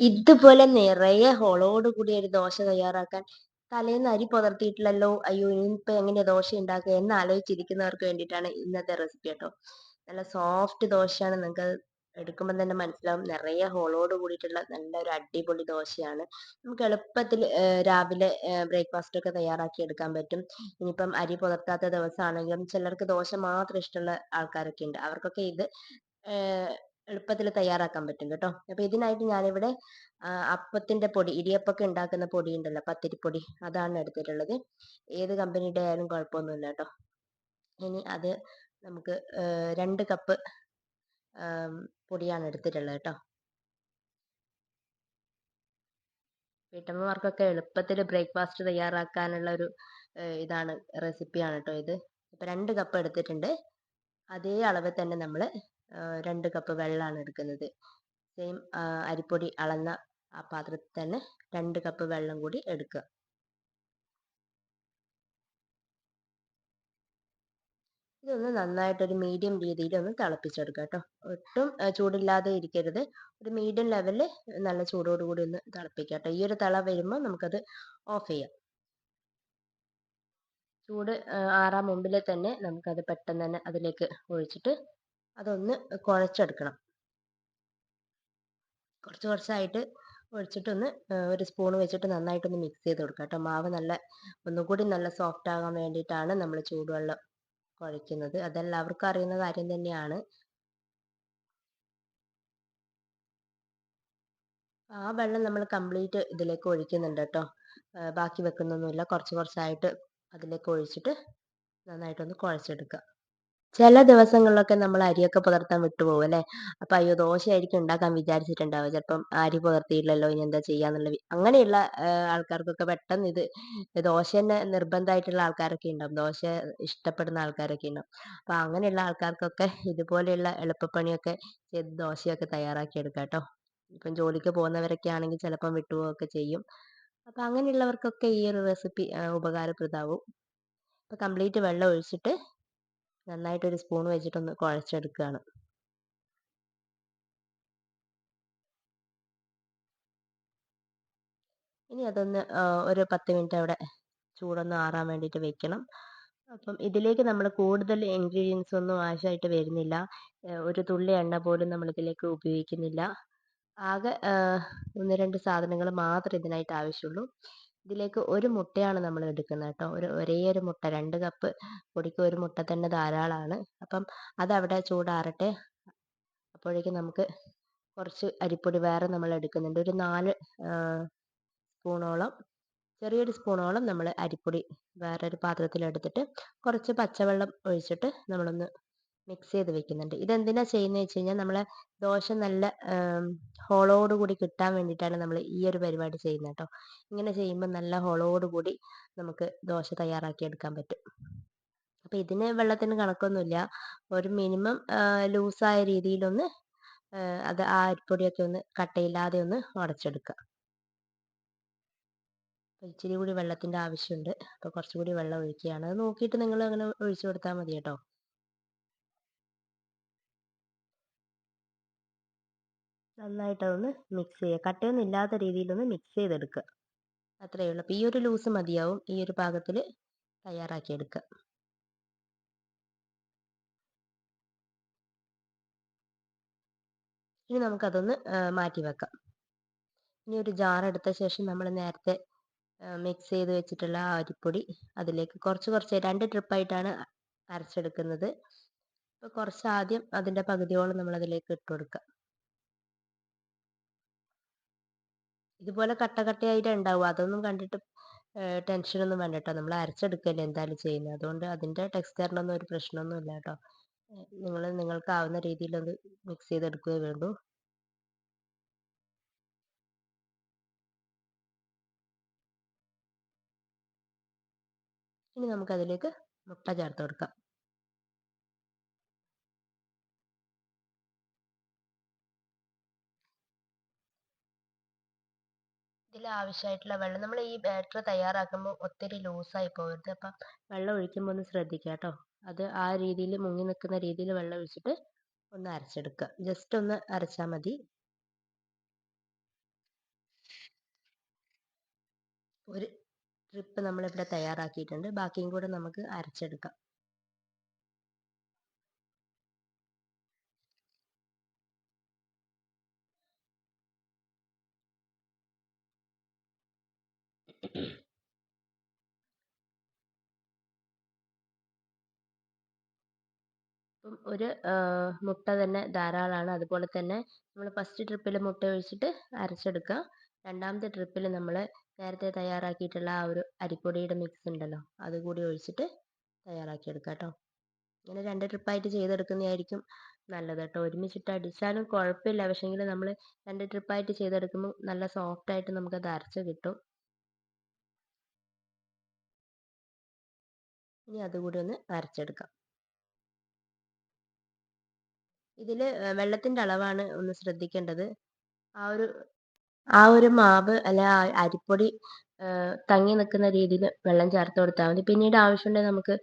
ഇതുപോലെ നിറയെ ഹോളോട് കൂടി ഒരു ദോശ തയ്യാറാക്കാൻ തലേന്ന് അരി പുതർത്തിയിട്ടില്ലല്ലോ അയ്യോ ഇനിയിപ്പോ എങ്ങനെ ദോശ ഉണ്ടാക്കുക എന്ന് ആലോചിച്ചിരിക്കുന്നവർക്ക് വേണ്ടിയിട്ടാണ് ഇന്നത്തെ റെസിപ്പി കേട്ടോ നല്ല സോഫ്റ്റ് ദോശയാണ് നിങ്ങൾക്ക് എടുക്കുമ്പോൾ തന്നെ മനസ്സിലാവും. നിറയെ ഹോളോട് കൂടിയിട്ടുള്ള നല്ലൊരു അടിപൊളി ദോശയാണ്. നമുക്ക് എളുപ്പത്തിൽ രാവിലെ ബ്രേക്ക്ഫാസ്റ്റ് ഒക്കെ തയ്യാറാക്കി എടുക്കാൻ പറ്റും. ഇനിയിപ്പം അരി പുതർത്താത്ത ദിവസമാണെങ്കിലും ചിലർക്ക് ദോശ മാത്രം ഇഷ്ടമുള്ള ആൾക്കാരൊക്കെ ഉണ്ട്. അവർക്കൊക്കെ ഇത് എളുപ്പത്തിൽ തയ്യാറാക്കാൻ പറ്റും കേട്ടോ. അപ്പോൾ ഇതിനായിട്ട് ഞാനിവിടെ അപ്പത്തിന്റെ പൊടി ഇടിയപ്പൊക്കെ ഉണ്ടാക്കുന്ന പൊടി ഉണ്ടല്ലോ പത്തിരിപ്പൊടി അതാണ് എടുത്തിട്ടുള്ളത്. ഏത് കമ്പനിയുടെ ആയാലും കുഴപ്പമൊന്നുമില്ല കേട്ടോ. ഇനി അത് നമുക്ക് രണ്ട് കപ്പ് പൊടിയാണ് എടുത്തിട്ടുള്ളത് കേട്ടോ. വീട്ടമ്മമാർക്കൊക്കെ എളുപ്പത്തിൽ ബ്രേക്ക്ഫാസ്റ്റ് തയ്യാറാക്കാനുള്ള ഒരു ഇതാണ് റെസിപ്പിയാണ് കേട്ടോ ഇത്. ഇപ്പം രണ്ട് കപ്പ് എടുത്തിട്ടുണ്ട്. അതേ അളവിൽ തന്നെ നമ്മൾ രണ്ട് കപ്പ് വെള്ളമാണ് എടുക്കുന്നത്. സെയിം അരിപ്പൊടി അളന്ന ആ പാത്രത്തിൽ തന്നെ രണ്ട് കപ്പ് വെള്ളം കൂടി എടുക്കുക. ഇതൊന്ന് നന്നായിട്ടൊരു മീഡിയം രീതിയിൽ ഒന്ന് തിളപ്പിച്ചെടുക്കുക കേട്ടോ. ഒട്ടും ചൂടില്ലാതെ ഇരിക്കരുത്. ഒരു മീഡിയം ലെവലിൽ നല്ല ചൂടോടുകൂടി ഒന്ന് തിളപ്പിക്കുക കേട്ടോ. ഈ ഒരു തിള വരുമ്പോൾ നമുക്കത് ഓഫ് ചെയ്യാം. ചൂട് ആറാം മുമ്പിൽ തന്നെ നമുക്കത് പെട്ടെന്ന് തന്നെ അതിലേക്ക് ഒഴിച്ചിട്ട് അതൊന്ന് കുഴച്ചെടുക്കണം. കുറച്ച് കുറച്ചായിട്ട് ഒഴിച്ചിട്ടൊന്ന് ഒരു സ്പൂൺ വെച്ചിട്ട് നന്നായിട്ടൊന്ന് മിക്സ് ചെയ്ത് കൊടുക്കുക കേട്ടോ. മാവ് നല്ല ഒന്നുകൂടി നല്ല സോഫ്റ്റ് ആകാൻ വേണ്ടിയിട്ടാണ് നമ്മൾ ചൂടുവെള്ളം കുഴയ്ക്കുന്നത്. അതെല്ലാവർക്കും അറിയുന്ന കാര്യം തന്നെയാണ്. ആ വെള്ളം നമ്മൾ കംപ്ലീറ്റ് ഇതിലേക്ക് ഒഴിക്കുന്നുണ്ട് കേട്ടോ. ബാക്കി വെക്കുന്നൊന്നുമില്ല. കുറച്ച് കുറച്ചായിട്ട് അതിലേക്ക് ഒഴിച്ചിട്ട് നന്നായിട്ടൊന്ന് കുഴച്ചെടുക്കുക ചില ദിവസങ്ങളിലൊക്കെ നമ്മൾ അരിയൊക്കെ പുതർത്താൻ വിട്ടുപോകും അല്ലേ? അപ്പൊ അയ്യോ ദോശയായിരിക്കും ഉണ്ടാക്കാൻ വിചാരിച്ചിട്ടുണ്ടാവുക. ചിലപ്പം അരി പുതർത്തിയില്ലല്ലോ ഇനി എന്താ ചെയ്യാന്നുള്ള അങ്ങനെയുള്ള ആൾക്കാർക്കൊക്കെ പെട്ടെന്ന് ഇത് ദോശ തന്നെ നിർബന്ധമായിട്ടുള്ള ആൾക്കാരൊക്കെ ഉണ്ടാവും. ദോശ ഇഷ്ടപ്പെടുന്ന ആൾക്കാരൊക്കെ ഉണ്ടാവും. അപ്പൊ അങ്ങനെയുള്ള ആൾക്കാർക്കൊക്കെ ഇതുപോലെയുള്ള എളുപ്പപ്പണിയൊക്കെ ചെയ്ത് ദോശയൊക്കെ തയ്യാറാക്കി എടുക്കാം കേട്ടോ. ഇപ്പം ജോലിക്ക് പോകുന്നവരൊക്കെ ആണെങ്കിൽ ചിലപ്പം വിട്ടുപോകൊക്കെ ചെയ്യും. അപ്പൊ അങ്ങനെയുള്ളവർക്കൊക്കെ ഈ ഒരു റെസിപ്പി ഉപകാരപ്രദമാവും. അപ്പൊ കംപ്ലീറ്റ് വെള്ളം ഒഴിച്ചിട്ട് നന്നായിട്ട് ഒരു സ്പൂൺ വെച്ചിട്ടൊന്ന് കുഴച്ചെടുക്കുകയാണ് ഇനി അതൊന്ന് ഒരു പത്ത് മിനിറ്റ് അവിടെ ചൂടൊന്ന് ആറാൻ വേണ്ടിയിട്ട് വെക്കണം. അപ്പം ഇതിലേക്ക് നമ്മൾ കൂടുതൽ ഇൻഗ്രീഡിയൻസ് ഒന്നും ആവശ്യമായിട്ട് വരുന്നില്ല. ഒരു തുള്ളി എണ്ണ പോലും നമ്മൾ ഇതിലേക്ക് ഉപയോഗിക്കുന്നില്ല. ആകെ ഒന്ന് രണ്ട് സാധനങ്ങൾ മാത്രമേ ഇതിനായിട്ട് ആവശ്യമുള്ളൂ. ഇതിലേക്ക് ഒരു മുട്ടയാണ് നമ്മൾ എടുക്കുന്നത് കേട്ടോ. ഒരു ഒരേ ഒരു മുട്ട രണ്ട് കപ്പ് പൊടിക്ക് ഒരു മുട്ട തന്നെ ധാരാളമാണ്. അപ്പം അതവിടെ ചൂടാറട്ടെ. അപ്പോഴേക്കും നമുക്ക് കുറച്ച് അരിപ്പൊടി വേറെ നമ്മൾ എടുക്കുന്നുണ്ട്. ഒരു നാല് സ്പൂണോളം ചെറിയൊരു സ്പൂണോളം നമ്മൾ അരിപ്പൊടി വേറൊരു പാത്രത്തിൽ എടുത്തിട്ട് കുറച്ച് പച്ചവെള്ളം ഒഴിച്ചിട്ട് നമ്മളൊന്ന് മിക്സ് ചെയ്ത് വെക്കുന്നുണ്ട്. ഇതെന്തിനാ ചെയ്യുന്നത് വെച്ച് കഴിഞ്ഞാൽ നമ്മളെ ദോശ നല്ല ഹോളോട് കൂടി കിട്ടാൻ വേണ്ടിയിട്ടാണ് നമ്മൾ ഈ ഒരു പരിപാടി ചെയ്യുന്നത് കേട്ടോ. ഇങ്ങനെ ചെയ്യുമ്പോൾ നല്ല ഹോളോട് കൂടി നമുക്ക് ദോശ തയ്യാറാക്കി എടുക്കാൻ പറ്റും. അപ്പോൾ ഇതിന് വെള്ളത്തിന് കണക്കൊന്നുമില്ല. ഒരു മിനിമം ലൂസായ രീതിയിലൊന്ന് അത് ആ അരിപ്പൊടിയൊക്കെ ഒന്ന് കട്ടയില്ലാതെ ഒന്ന് ഉടച്ചെടുക്കുക. ഇച്ചിരി കൂടി വെള്ളത്തിന്റെ ആവശ്യമുണ്ട്. അപ്പോൾ കുറച്ചുകൂടി വെള്ളം ഒഴിക്കുകയാണ്. അത് നോക്കിയിട്ട് നിങ്ങൾ അങ്ങനെ ഒഴിച്ചു കൊടുത്താൽ മതി കേട്ടോ. നന്നായിട്ട് അതൊന്ന് മിക്സ് ചെയ്യുക കട്ടയൊന്നും ഇല്ലാത്ത രീതിയിലൊന്ന് മിക്സ് ചെയ്തെടുക്കുക അത്രയേ ഉള്ളൂ. അപ്പോൾ ഈ ഒരു ലൂസ് മതിയാവും. ഈ ഒരു പാകത്തിൽ തയ്യാറാക്കി എടുക്കുക ഇനി നമുക്കതൊന്ന് മാറ്റി വെക്കാം. ഇനി ഒരു ജാർ എടുത്ത ശേഷം നമ്മൾ നേരത്തെ മിക്സ് ചെയ്ത് വെച്ചിട്ടുള്ള ആ അരിപ്പൊടി അതിലേക്ക് കുറച്ച് കുറച്ച് രണ്ട് ട്രിപ്പായിട്ടാണ് അരച്ചെടുക്കുന്നത്. അപ്പോൾ കുറച്ച് ആദ്യം അതിന്റെ പകുതിയോളം നമ്മൾ അതിലേക്ക് ഇട്ട് കൊടുക്കുക ഇതുപോലെ കട്ട കട്ടയായിട്ട് ഉണ്ടാവും. അതൊന്നും കണ്ടിട്ട് ടെൻഷനൊന്നും വേണ്ട കേട്ടോ നമ്മൾ അരച്ചെടുക്കല്ലേ എന്തായാലും ചെയ്യുന്നത് അതുകൊണ്ട് അതിന്റെ ടെക്സ്ചറിനൊന്നും ഒരു പ്രശ്നമൊന്നും ഇല്ല നിങ്ങൾ രീതിയിൽ ഒന്ന് മിക്സ് ചെയ്തെടുക്കുകയേ വേണ്ടൂ. ഇനി നമുക്ക് അതിലേക്ക് മുട്ട ചേർത്ത് കൊടുക്കാം. ഇതിൽ ആവശ്യമായിട്ടുള്ള വെള്ളം നമ്മൾ ഈ ബാറ്റർ തയ്യാറാക്കുമ്പോൾ ഒത്തിരി ലൂസായി പോകരുത്. അപ്പം വെള്ളം ഒഴിക്കുമ്പോൾ ഒന്ന് ശ്രദ്ധിക്കുക കേട്ടോ അത് ആ രീതിയിൽ മുങ്ങി നിൽക്കുന്ന രീതിയിൽ വെള്ളം ഒഴിച്ചിട്ട് ഒന്ന് അരച്ചെടുക്കുക ജസ്റ്റ് ഒന്ന് അരച്ചാൽ മതി. ഒരു ട്രിപ്പ് നമ്മളിവിടെ തയ്യാറാക്കിയിട്ടുണ്ട്. ബാക്കിയും കൂടെ നമുക്ക് അരച്ചെടുക്കാം. അപ്പം ഒരു മുട്ട തന്നെ ധാരാളമാണ് അതുപോലെ തന്നെ നമ്മൾ ഫസ്റ്റ് ട്രിപ്പിൽ മുട്ട ഒഴിച്ചിട്ട് അരച്ചെടുക്കുക. രണ്ടാമത്തെ ട്രിപ്പിൽ നമ്മൾ നേരത്തെ തയ്യാറാക്കിയിട്ടുള്ള ആ ഒരു അരിപ്പൊടിയുടെ മിക്സ് ഉണ്ടല്ലോ അതുകൂടി ഒഴിച്ചിട്ട് തയ്യാറാക്കിയെടുക്കുക കേട്ടോ. ഇങ്ങനെ രണ്ട് ട്രിപ്പായിട്ട് ചെയ്തെടുക്കുന്നതായിരിക്കും നല്ലത് കേട്ടോ. ഒരുമിച്ചിട്ട് അടിച്ചാലും കുഴപ്പമില്ല. പക്ഷേങ്കിൽ നമ്മൾ രണ്ട് ട്രിപ്പായിട്ട് ചെയ്തെടുക്കുമ്പോൾ നല്ല സോഫ്റ്റ് ആയിട്ട് നമുക്ക് അത് അരച്ച് കിട്ടും. ഇനി അതുകൂടി ഒന്ന് അരച്ചെടുക്കാം. ഇതിൽ വെള്ളത്തിന്റെ അളവാണ് ഒന്ന് ശ്രദ്ധിക്കേണ്ടത്. ആ ഒരു ആ ഒരു മാവ് അല്ലെ ആ അരിപ്പൊടി തങ്ങി നിൽക്കുന്ന രീതിയിൽ വെള്ളം ചേർത്ത് കൊടുത്താൽ മതി. പിന്നീട് ആവശ്യമുണ്ടെങ്കിൽ നമുക്ക്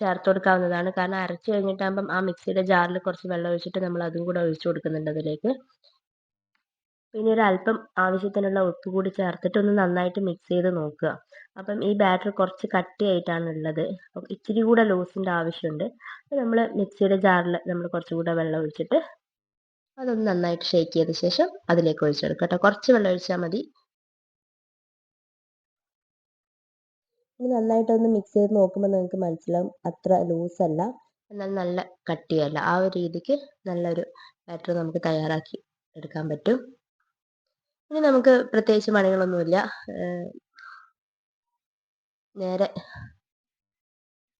ചേർത്ത് കൊടുക്കാവുന്നതാണ്. കാരണം അരച്ച് കഴിഞ്ഞിട്ടാകുമ്പം ആ മിക്സിയുടെ ജാറിൽ കുറച്ച് വെള്ളം ഒഴിച്ചിട്ട് നമ്മൾ അതും കൂടെ ഒഴിച്ച് കൊടുക്കുന്നുണ്ട് അതിലേക്ക്. പിന്നെ ഒരു അല്പം ആവശ്യത്തിനുള്ള ഉപ്പ് കൂടി ചേർത്തിട്ട് ഒന്ന് നന്നായിട്ട് മിക്സ് ചെയ്ത് നോക്കുക. അപ്പം ഈ ബാറ്റർ കുറച്ച് കട്ടിയായിട്ടാണ് ഉള്ളത് അപ്പം ഇച്ചിരി കൂടെ ലൂസിന്റെ ആവശ്യമുണ്ട്. നമ്മൾ മിക്സിയുടെ ജാറിൽ നമ്മൾ കുറച്ചുകൂടെ വെള്ളം ഒഴിച്ചിട്ട് അതൊന്ന് നന്നായിട്ട് ഷേക്ക് ചെയ്ത ശേഷം അതിലേക്ക് ഒഴിച്ചെടുക്കുക കേട്ടോ കുറച്ച് വെള്ളം ഒഴിച്ചാൽ മതി. ഇനി നന്നായിട്ടൊന്ന് മിക്സ് ചെയ്ത് നോക്കുമ്പോൾ നിങ്ങൾക്ക് മനസ്സിലാവും അത്ര ലൂസല്ല എന്നാൽ നല്ല കട്ടിയല്ല. ആ ഒരു രീതിക്ക് നല്ലൊരു ബാറ്റർ നമുക്ക് തയ്യാറാക്കി എടുക്കാൻ പറ്റും. ഇനി നമുക്ക് പ്രത്യേകിച്ച് പണികളൊന്നുമില്ല. നേരെ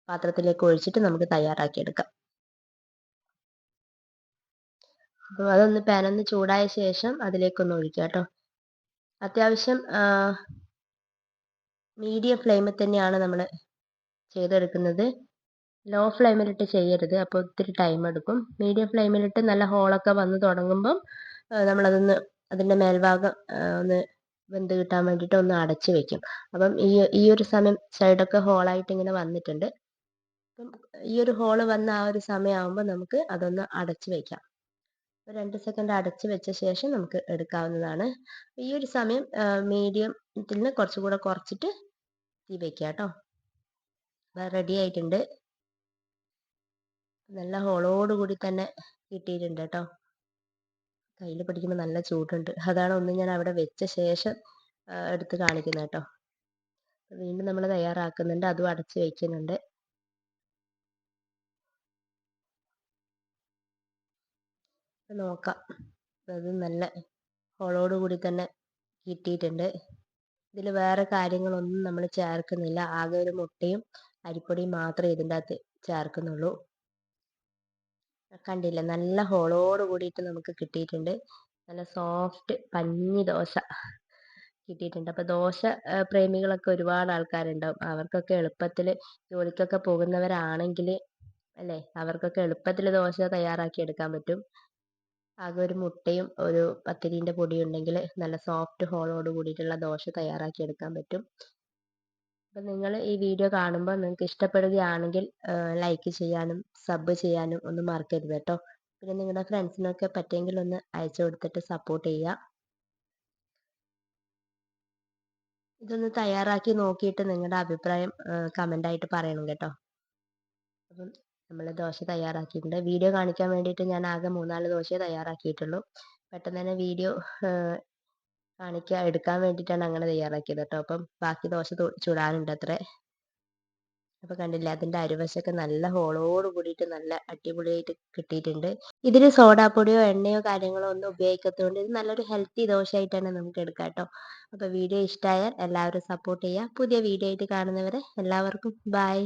പാത്രത്തിലേക്ക് ഒഴിച്ചിട്ട് നമുക്ക് തയ്യാറാക്കി എടുക്കാം അപ്പോൾ അതൊന്ന് പാനൊന്ന് ചൂടായ ശേഷം അതിലേക്കൊന്ന് ഒഴിക്കുക കേട്ടോ. അത്യാവശ്യം മീഡിയം ഫ്ലെയിമിൽ തന്നെയാണ് നമ്മൾ ചെയ്തെടുക്കുന്നത്. ലോ ഫ്ലെയിമിലിട്ട് ചെയ്യരുത്. അപ്പോൾ ഒത്തിരി ടൈം എടുക്കും. മീഡിയം ഫ്ലെയിമിലിട്ട് നല്ല ഹോളൊക്കെ വന്ന് തുടങ്ങുമ്പം നമ്മളതൊന്ന് അതിന്റെ മേൽഭാഗം ഒന്ന് വെന്ത് കിട്ടാൻ വേണ്ടിയിട്ട് ഒന്ന് അടച്ചു വെക്കും. അപ്പം ഈ ഈ ഒരു സമയം സൈഡൊക്കെ ഹോളായിട്ട് ഇങ്ങനെ വന്നിട്ടുണ്ട്. അപ്പം ഈ ഒരു ഹോൾ വന്ന ആ ഒരു സമയമാകുമ്പോൾ നമുക്ക് അതൊന്ന് അടച്ചു വെക്കാം. രണ്ട് സെക്കൻഡ് അടച്ച് വെച്ച ശേഷം നമുക്ക് എടുക്കാവുന്നതാണ്. ഈ ഒരു സമയം മീഡിയത്തിൽ നിന്ന് കുറച്ചും കൂടെ കുറച്ചിട്ട് തീ വെക്കുക കേട്ടോ. റെഡി ആയിട്ടുണ്ട്. നല്ല ഹോളോട് കൂടി തന്നെ കിട്ടിയിട്ടുണ്ട് കേട്ടോ. കയ്യിൽ പിടിക്കുമ്പോൾ നല്ല ചൂടുണ്ട്. അതാണ് ഒന്ന് ഞാൻ അവിടെ വെച്ച ശേഷം എടുത്ത് കാണിക്കുന്നത് കേട്ടോ. വീണ്ടും നമ്മൾ തയ്യാറാക്കുന്നുണ്ട്. അതും അടച്ച് വയ്ക്കുന്നുണ്ട് നോക്കാം. അത് നല്ല ഹോളോട് കൂടി തന്നെ കിട്ടിയിട്ടുണ്ട്. ഇതിൽ വേറെ കാര്യങ്ങളൊന്നും നമ്മൾ ചേർക്കുന്നില്ല. ആകെ ഒരു മുട്ടയും അരിപ്പൊടിയും മാത്രമേ ഇതിന്റെ അകത്ത് ചേർക്കുന്നുള്ളൂ. കണ്ടില്ല? നല്ല ഹോളോട് കൂടിയിട്ട് നമുക്ക് കിട്ടിയിട്ടുണ്ട്. നല്ല സോഫ്റ്റ് പഞ്ഞി ദോശ കിട്ടിയിട്ടുണ്ട്. അപ്പൊ ദോശ പ്രേമികളൊക്കെ ഒരുപാട് ആൾക്കാരുണ്ടാവും. അവർക്കൊക്കെ എളുപ്പത്തിൽ ജോലിക്കൊക്കെ പോകുന്നവരാണെങ്കിൽ അല്ലേ? അവർക്കൊക്കെ എളുപ്പത്തിൽ ദോശ തയ്യാറാക്കി എടുക്കാൻ പറ്റും. ആകെ ഒരു മുട്ടയും ഒരു പത്തിരീന്റെ പൊടിയും ഉണ്ടെങ്കിൽ നല്ല സോഫ്റ്റ് ഹോളോട് കൂടിയിട്ടുള്ള ദോശ തയ്യാറാക്കി എടുക്കാൻ പറ്റും. അപ്പം നിങ്ങൾ ഈ വീഡിയോ കാണുമ്പോൾ നിങ്ങൾക്ക് ഇഷ്ടപ്പെടുകയാണെങ്കിൽ ലൈക്ക് ചെയ്യാനും സബ് ചെയ്യാനും ഒന്ന് മറക്കരുത് കേട്ടോ. പിന്നെ നിങ്ങളുടെ ഫ്രണ്ട്സിനൊക്കെ പറ്റുമെങ്കിൽ ഒന്ന് അയച്ചു കൊടുത്തിട്ട് സപ്പോർട്ട് ചെയ്യുക. ഇതൊന്ന് തയ്യാറാക്കി നോക്കിയിട്ട് നിങ്ങളുടെ അഭിപ്രായം കമന്റായിട്ട് പറയണം കേട്ടോ. അപ്പം നമ്മൾ ദോശ തയ്യാറാക്കിയിട്ടുണ്ട്. വീഡിയോ കാണിക്കാൻ വേണ്ടിയിട്ട് ഞാൻ ആകെ മൂന്നാൽ ദോശയെ തയ്യാറാക്കിയിട്ടുള്ളൂ. പെട്ടെന്ന് തന്നെ വീഡിയോ കാണിക്കാൻ എടുക്കാൻ വേണ്ടിയിട്ടാണ് അങ്ങനെ തയ്യാറാക്കിയത് കേട്ടോ അപ്പം ബാക്കി ദോശ ചുടാനുണ്ട് അത്രേ അപ്പൊ കണ്ടില്ല അതിന്റെ അരുവശമൊക്കെ നല്ല ഹോളോട് കൂടിയിട്ട് നല്ല അടിപൊളിയായിട്ട് കിട്ടിയിട്ടുണ്ട്. ഇതിൽ സോഡാപ്പൊടിയോ എണ്ണയോ കാര്യങ്ങളോ ഒന്നും ഉപയോഗിക്കാത്തതുകൊണ്ട് ഇത് നല്ലൊരു ഹെൽത്തി ദോശയായിട്ടാണ് നമുക്ക് എടുക്കാം കേട്ടോ അപ്പൊ വീഡിയോ ഇഷ്ടമായാൽ എല്ലാവരും സപ്പോർട്ട് ചെയ്യുക. പുതിയ വീഡിയോ ആയിട്ട് കാണുന്നവരെ എല്ലാവർക്കും ബൈ